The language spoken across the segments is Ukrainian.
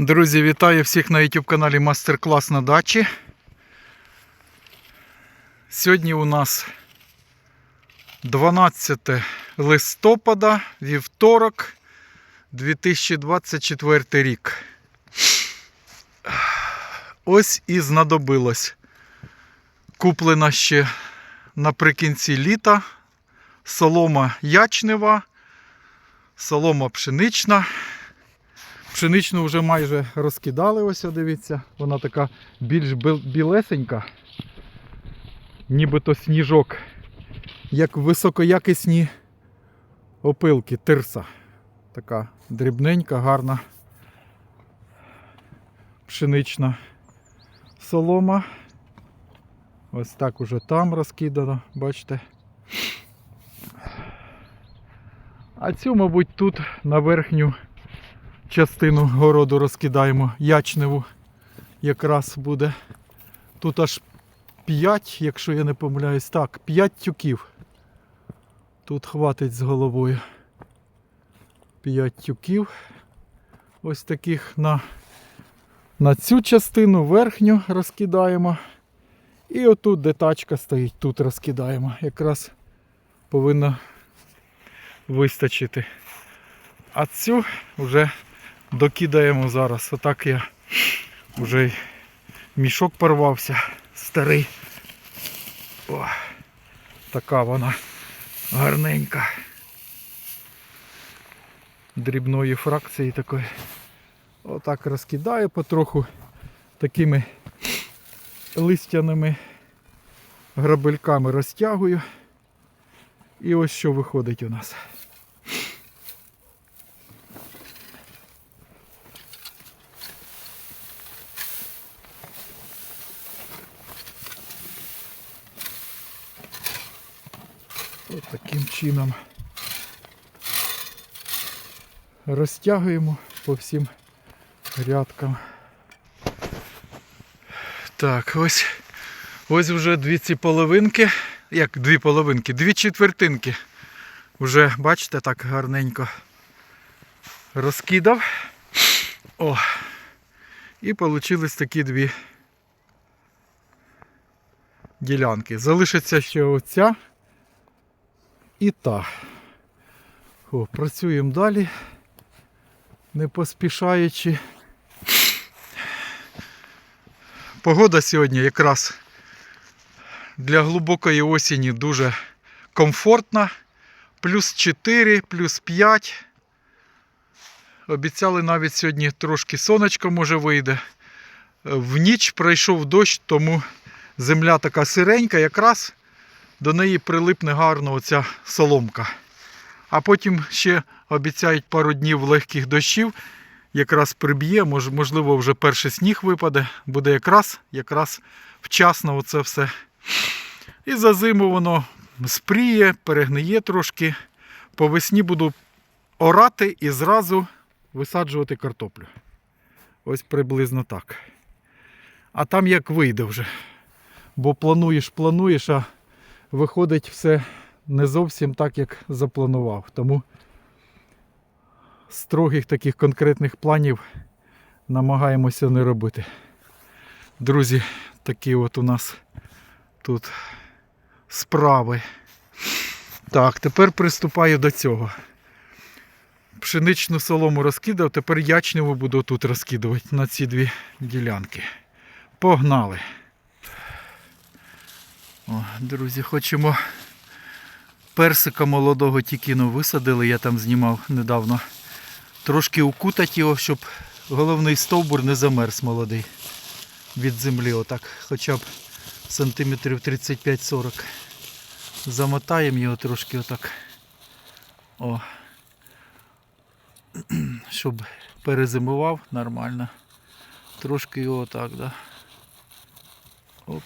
Друзі, вітаю всіх на YouTube каналі Мастер-клас на дачі. Сьогодні у нас 12 листопада, вівторок, 2024 рік. Ось і знадобилось. Куплена ще наприкінці літа солома ячнева, солома пшенична. Пшеничну вже майже розкидали, ось дивіться. Вона така більш білесенька, нібито сніжок, як високоякісні опилки, тирса. Така дрібненька, гарна пшенична солома. Ось так уже там розкидано, бачите. А цю, мабуть, тут на верхню частину городу розкидаємо ячневу. Якраз буде. Тут аж 5, якщо я не помиляюсь. Так, 5 тюків. Тут хватить з головою. 5 тюків. Ось таких на, на цю частину верхню розкидаємо. І отут, де тачка стоїть, тут розкидаємо. Якраз повинно вистачити. А цю вже докидаємо зараз. Отак я вже мішок порвався старий. О, така вона гарненька. Дрібної фракції такої. Отак розкидаю потроху такими листяними грабельками розтягую. І ось що виходить у нас. От таким чином розтягуємо по всім грядкам. Так, ось ось вже дві ці половинки. Як дві половинки, дві четвертинки. Вже, бачите, так гарненько розкидав. О! І вийшли такі дві ділянки. Залишиться ще оця і та. О, працюємо далі, не поспішаючи. Погода сьогодні якраз для глибокої осені дуже комфортна. Плюс 4, плюс 5. Обіцяли навіть сьогодні трошки сонечко може вийде. В ніч пройшов дощ, тому земля така сиренька, якраз до неї прилипне гарно оця соломка. А потім ще обіцяють пару днів легких дощів. Якраз приб'є, можливо, вже перший сніг випаде, буде якраз, якраз вчасно оце все. І за зиму воно спріє, перегниє трошки. По весні буду орати і зразу висаджувати картоплю. Ось приблизно так. А там як вийде вже. Бо плануєш, плануєш, а виходить все не зовсім так, як запланував. Тому строгих таких конкретних планів намагаємося не робити. Друзі, такі от у нас тут справи. Так, тепер приступаю до цього. Пшеничну солому розкидав, тепер ячневу буду тут розкидувати на ці дві ділянки. Погнали! О, друзі, хочемо персика молодого тільки ну, висадили, я там знімав недавно. Трошки укутати його, щоб головний стовбур не замерз молодий від землі. Отак, хоча б сантиметрів 35-40. Замотаємо його трошки отак. О. Щоб перезимував нормально. Трошки його отак, да. Оп.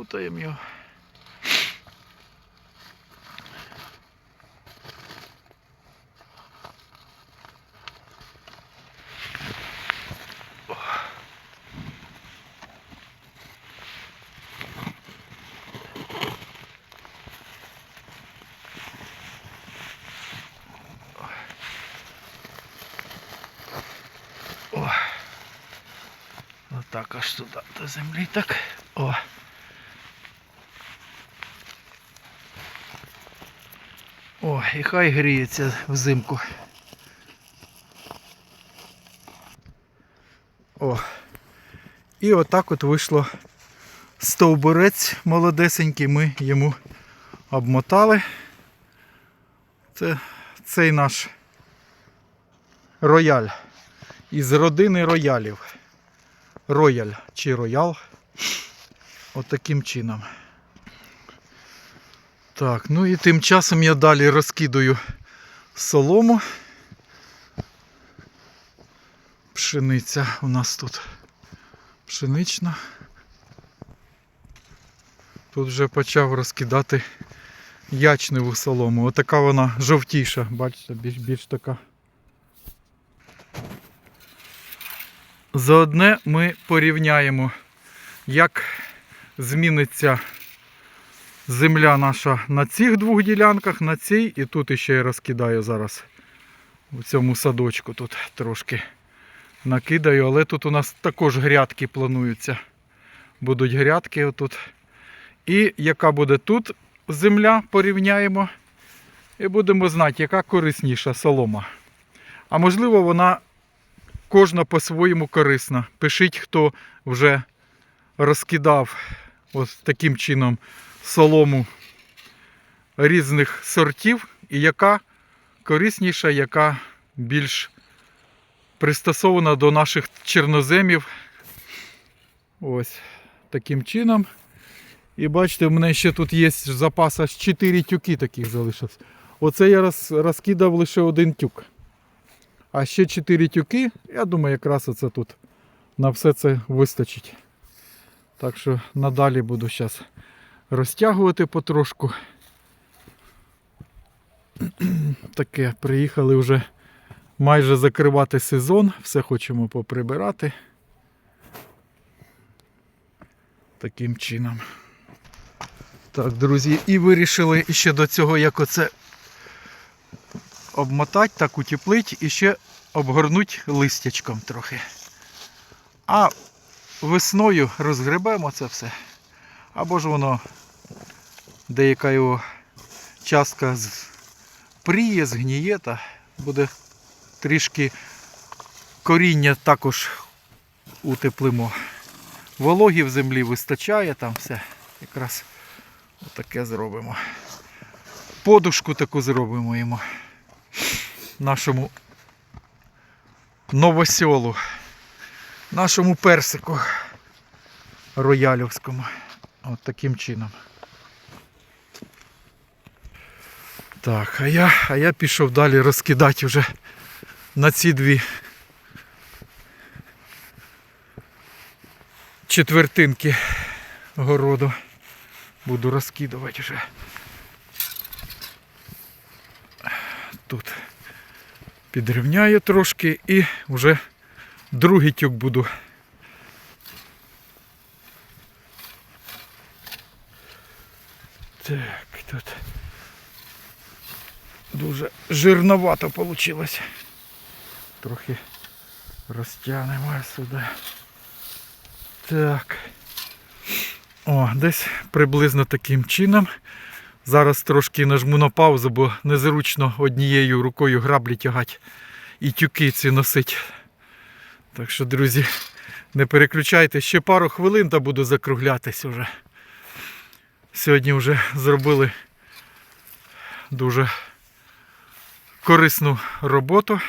закутаємо його. так аж сюда до землі так. І хай гріється взимку. О. І отак от вийшло стовбурець молодесенький, ми йому обмотали. Це цей наш рояль із родини роялів. Рояль чи роял. Отаким чином. Так, ну і тим часом я далі розкидаю солому. Пшениця у нас тут пшенична. Тут вже почав розкидати ячневу солому. Отака вона жовтіша, бачите, більш, більш така. Заодне ми порівняємо, як зміниться земля наша на цих двох ділянках, на цій і тут іще я розкидаю зараз. У цьому садочку тут трошки накидаю, але тут у нас також грядки плануються. Будуть грядки отут. І яка буде тут земля, порівняємо. І будемо знати, яка корисніша солома. А можливо, вона кожна по-своєму корисна. Пишіть, хто вже розкидав ось таким чином солому різних сортів, і яка корисніша, яка більш пристосована до наших чорноземів. Ось таким чином. І бачите, в мене ще тут є запас аж 4 тюки таких залишилось. Оце я роз, розкидав лише один тюк. А ще 4 тюки, я думаю, якраз оце тут на все це вистачить. Так що надалі буду зараз розтягувати потрошку. Таке, приїхали вже майже закривати сезон, все хочемо поприбирати. Таким чином. Так, друзі, і вирішили ще до цього, як оце обмотати, так утеплити і ще обгорнути листячком трохи. А весною розгребемо це все. Або ж воно деяка його частка пріє, згніє та буде трішки коріння також утеплимо. Вологі в землі вистачає, там все якраз отаке зробимо. Подушку таку зробимо йому. Нашому новосьолу, нашому персику роялівському. От таким чином. Так, а я, а я пішов далі розкидати вже на ці дві четвертинки городу. Буду розкидувати вже. Тут підрівняю трошки і вже другий тюк буду. Так, тут дуже жирновато вийшло. Трохи розтягнемо сюди. Так. О, десь приблизно таким чином. Зараз трошки нажму на паузу, бо незручно однією рукою граблі тягати і тюки ці носить. Так що, друзі, не переключайте, ще пару хвилин та буду закруглятись уже. Сьогодні вже зробили дуже корисну роботу.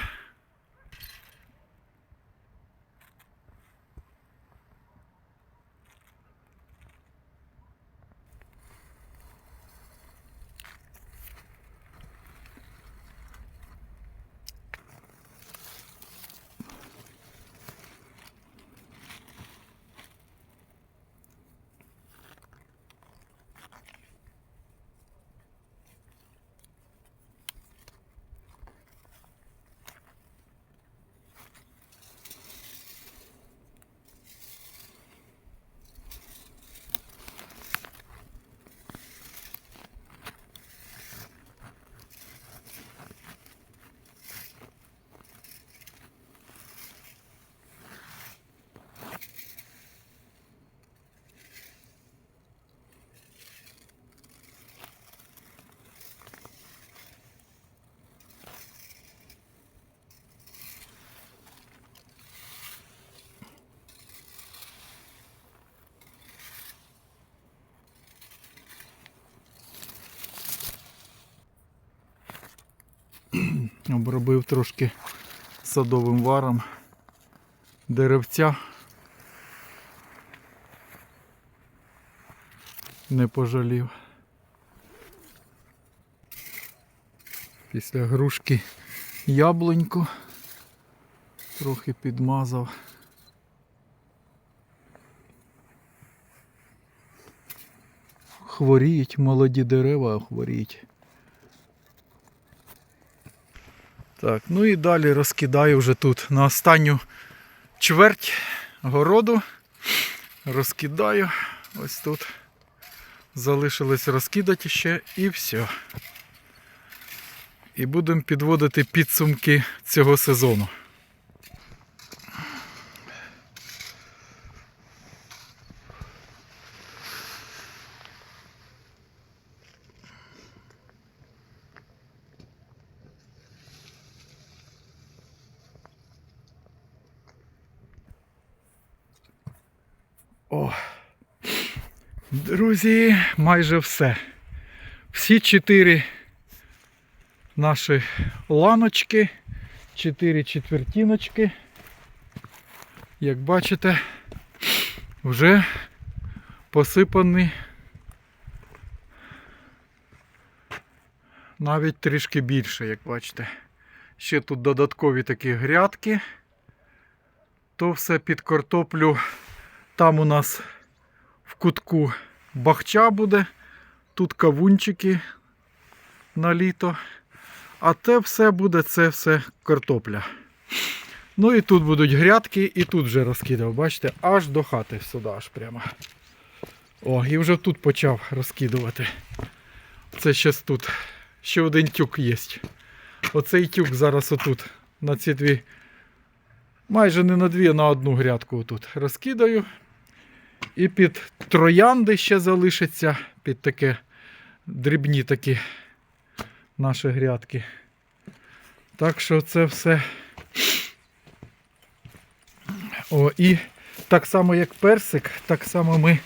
Обробив трошки садовим варом деревця. Не пожалів. Після грушки яблуньку трохи підмазав. Хворіють, молоді дерева хворіють. Так, ну і далі розкидаю вже тут на останню чверть городу. Розкидаю ось тут. Залишилось розкидати ще і все. І будемо підводити підсумки цього сезону. О, друзі, майже все. Всі чотири наші ланочки, чотири четвертіночки. Як бачите, вже посипані навіть трішки більше, як бачите. Ще тут додаткові такі грядки. То все під картоплю. Там у нас в кутку бахча буде, тут кавунчики на літо. А те все буде, це все картопля. Ну і тут будуть грядки, і тут вже розкидав, бачите, аж до хати сюди, аж прямо. О, і вже тут почав розкидувати. Це ще тут. Ще один тюк є. Оцей тюк зараз отут на ці дві. Майже не на дві, а на одну грядку отут розкидаю. І під троянди ще залишиться, під таке дрібні такі наші грядки. Так що це все. О, і так само як персик, так само ми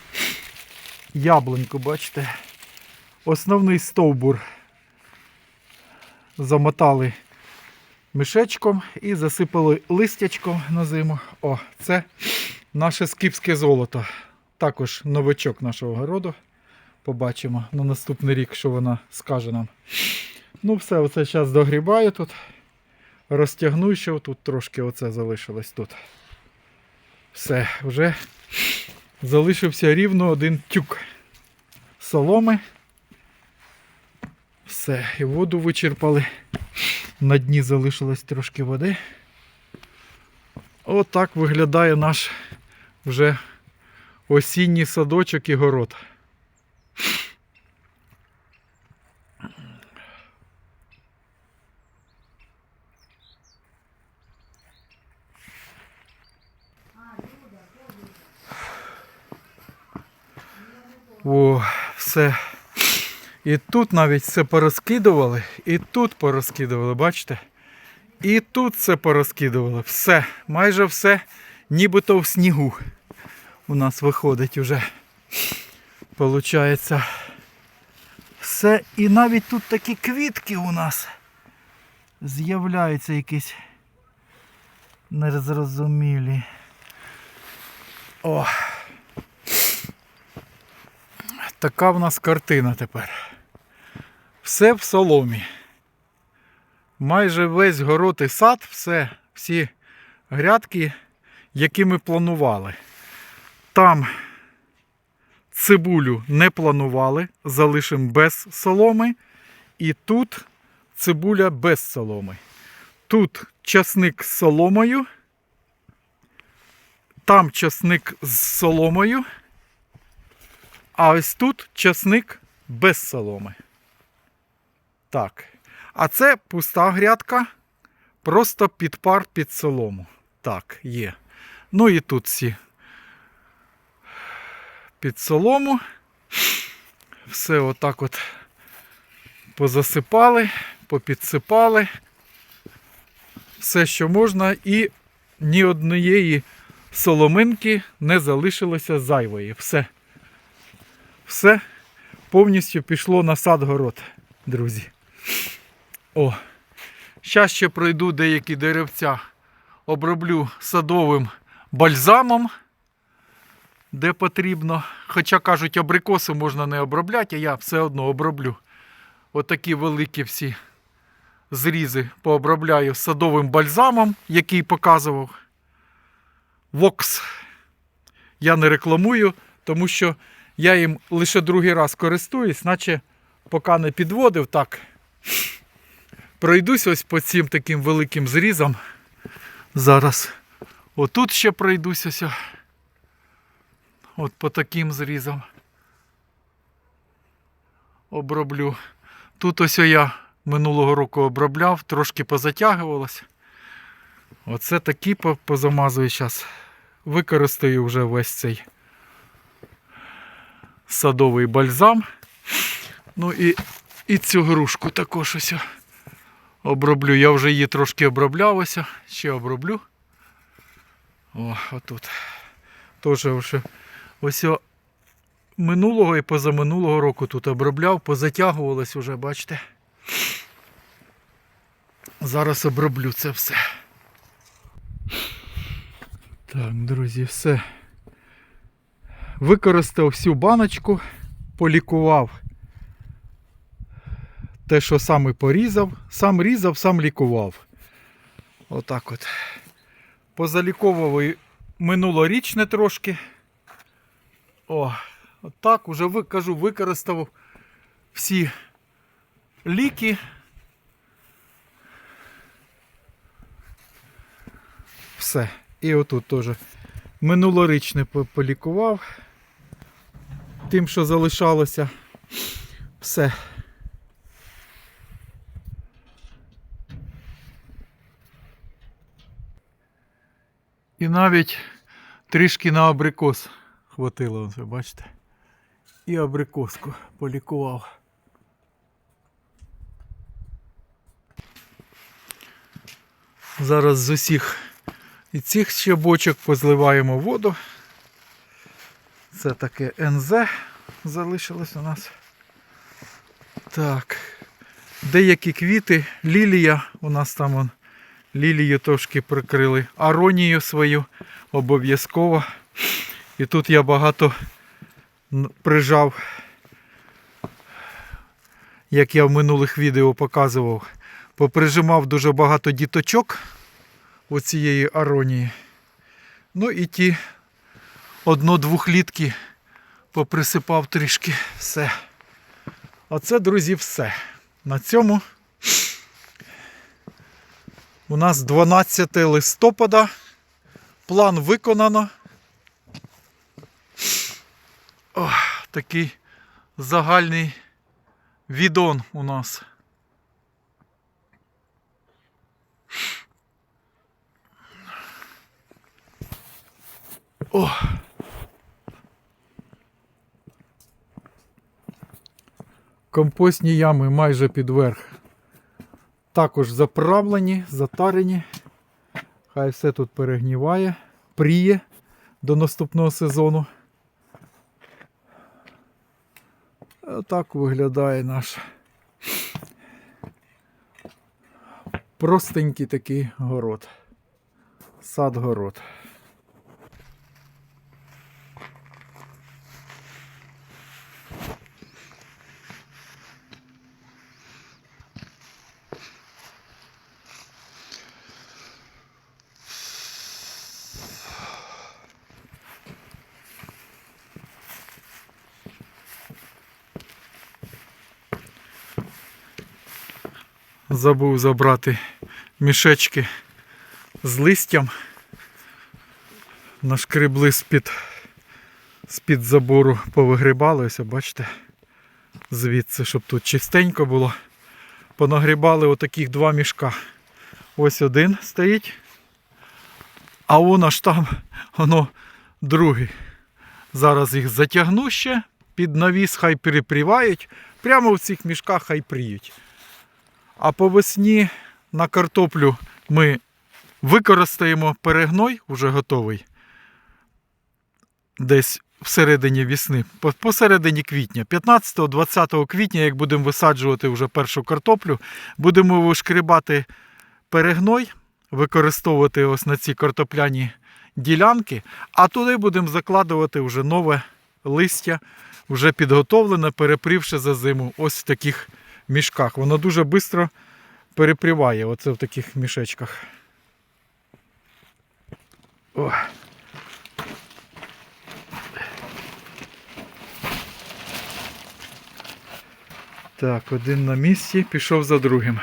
яблуньку, бачите, основний стовбур замотали мішечком і засипали листячком на зиму. О, це наше скіпське золото. Також новичок нашого городу. Побачимо на наступний рік, що вона скаже нам. Ну, все, оце зараз догрібаю тут. Розтягну, що тут трошки оце залишилось тут. Все, вже залишився рівно один тюк соломи. Все, і воду вичерпали. На дні залишилось трошки води. Отак виглядає наш вже осінній садочок і город. О, все. І тут навіть все порозкидували, і тут порозкидували, бачите? І тут все порозкидували. Все, майже все, нібито в снігу у нас виходить уже. Получається. Все. І навіть тут такі квітки у нас з'являються якісь незрозумілі. О! Така в нас картина тепер. Все в соломі. Майже весь город і сад, все, всі грядки, які ми планували. Там цибулю не планували, залишимо без соломи. І тут цибуля без соломи. Тут часник з соломою. Там часник з соломою. А ось тут часник без соломи. Так. А це пуста грядка. Просто під пар під солому. Так, є. Ну і тут всі під солому. Все отак от позасипали, попідсипали. Все, що можна, і ні однієї соломинки не залишилося зайвої. Все. Все повністю пішло на сад город, друзі. О, Зараз ще пройду деякі деревця, оброблю садовим бальзамом, де потрібно. Хоча кажуть, абрикоси можна не обробляти, а я все одно оброблю. Отакі великі всі зрізи пообробляю садовим бальзамом, який показував. Вокс. Я не рекламую, тому що я їм лише другий раз користуюсь, наче поки не підводив так. Пройдусь ось по цим таким великим зрізам. Зараз отут ще пройдусь ось. От по таким зрізам. Оброблю. Тут ось я минулого року обробляв, трошки позатягувалось. Оце такі позамазую зараз. Використаю вже весь цей садовий бальзам. Ну і, і цю грушку також ось оброблю. Я вже її трошки обробляв ось. Ще оброблю. О, отут. Теж вже ось минулого і позаминулого року тут обробляв, позатягувалось уже, бачите. Зараз оброблю це все. Так, друзі, все. Використав всю баночку, полікував те, що сам і порізав, сам різав, сам лікував. Отак от. Позаліковував минулорічне трошки. О, отак уже кажу, використав всі ліки. Все. І отут теж минулорічне полікував. Тим, що залишалося. Все. І навіть трішки на абрикос хватило, ви бачите. І абрикоску полікував. Зараз з усіх і цих ще бочок позливаємо воду. Це таке НЗ залишилось у нас. Так. Деякі квіти, лілія, у нас там он, лілію трошки прикрили, аронію свою обов'язково. І тут я багато прижав, як я в минулих відео показував, поприжимав дуже багато діточок оцієї аронії. Ну і ті одно-двохлітки поприсипав трішки все. Оце, друзі, все. На цьому у нас 12 листопада. План виконано. О, такий загальний відон у нас. О. Компостні ями майже під верх. Також заправлені, затарені. Хай все тут перегніває, пріє до наступного сезону. Отак виглядає наш простенький такий город. Сад-город. Забув забрати мішечки з листям. Нашкребли з-під, з-під забору, повигрібали, ось, бачите, звідси, щоб тут чистенько було. Понагрібали отаких два мішка. Ось один стоїть, а вон аж там воно другий. Зараз їх затягну ще, під навіс хай перепрівають. Прямо в цих мішках хай пріють. А по весні на картоплю ми використаємо перегной, вже готовий. Десь всередині весни, посередині квітня, 15-20 квітня, як будемо висаджувати вже першу картоплю, будемо вишкрібати перегной, використовувати ось на ці картопляні ділянки, а туди будемо закладувати вже нове листя, вже підготовлене, перепрівши за зиму, ось в таких мішках. Воно дуже швидко перепріває, оце в таких мішечках. О. Так, один на місці, пішов за другим.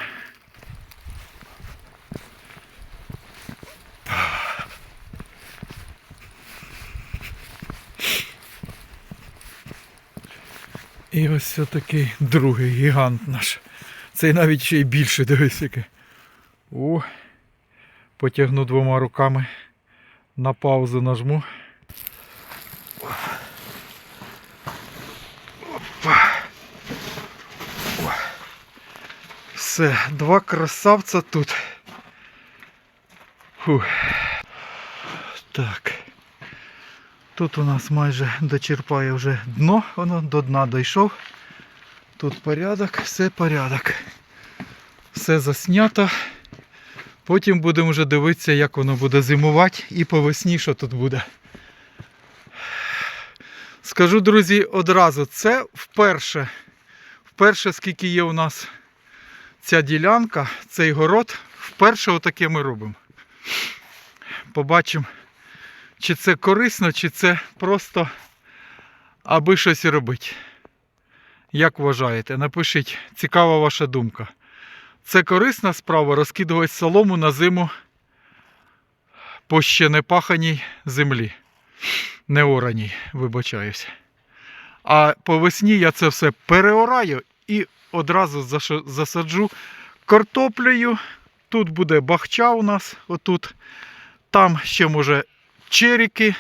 І ось такий другий гігант наш. Цей навіть ще й більше, дивись який. О, потягну двома руками. На паузу нажму. Опа. О. Все, два красавця тут. Фух. Так. Тут у нас майже дочерпає вже дно, воно до дна дійшов. Тут порядок, все порядок. Все заснято. Потім будемо вже дивитися, як воно буде зимувати і по весні, що тут буде. Скажу, друзі, одразу, це вперше. Вперше, скільки є у нас ця ділянка, цей город, вперше отаке ми робимо. Побачимо, чи це корисно, чи це просто аби щось робити. Як вважаєте? Напишіть, цікава ваша думка. Це корисна справа розкидувати солому на зиму по ще не паханій землі. Не ораній, вибачаюся. А по весні я це все переораю і одразу засаджу картоплею. Тут буде бахча у нас, отут. Там ще може черіки,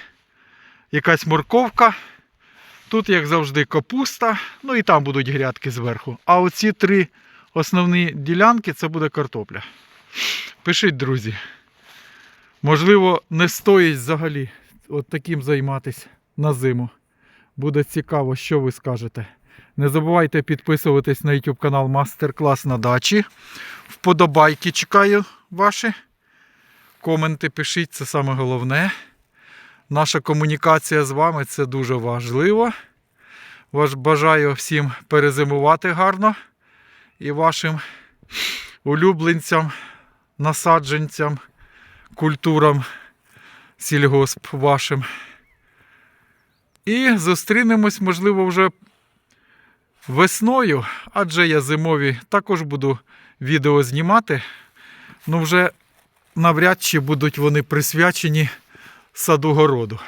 якась морковка. Тут, як завжди, капуста, ну і там будуть грядки зверху. А оці три основні ділянки це буде картопля. Пишіть, друзі. Можливо, не стоїть взагалі от таким займатися на зиму. Буде цікаво, що ви скажете. Не забувайте підписуватись на YouTube канал Мастер Клас на дачі. Вподобайки чекаю ваші. Коменти пишіть, це саме головне. Наша комунікація з вами це дуже важливо. Бажаю всім перезимувати гарно і вашим улюбленцям, насадженцям, культурам, сільгосп вашим. І зустрінемось, можливо, вже весною, адже я зимові також буду відео знімати. Ну, вже навряд чи будуть вони присвячені саду-городу.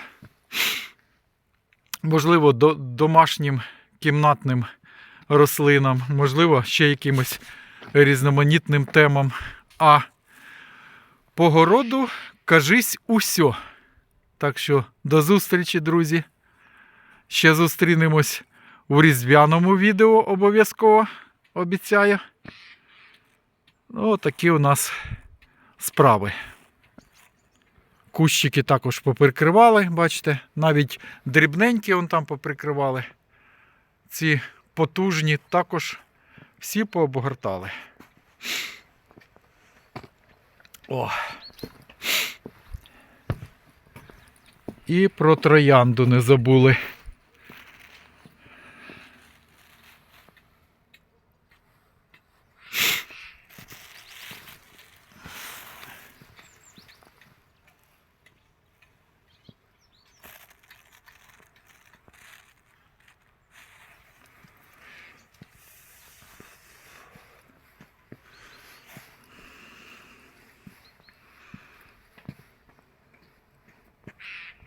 Можливо, до, домашнім кімнатним рослинам, можливо, ще якимось різноманітним темам. А по городу кажись усьо. Так що до зустрічі, друзі. Ще зустрінемось у різдвяному відео обов'язково обіцяю. Ну, такі у нас справи. Кущики також поприкривали, бачите, навіть дрібненькі вон там поприкривали. Ці потужні також всі пообгортали. О. І про троянду не забули.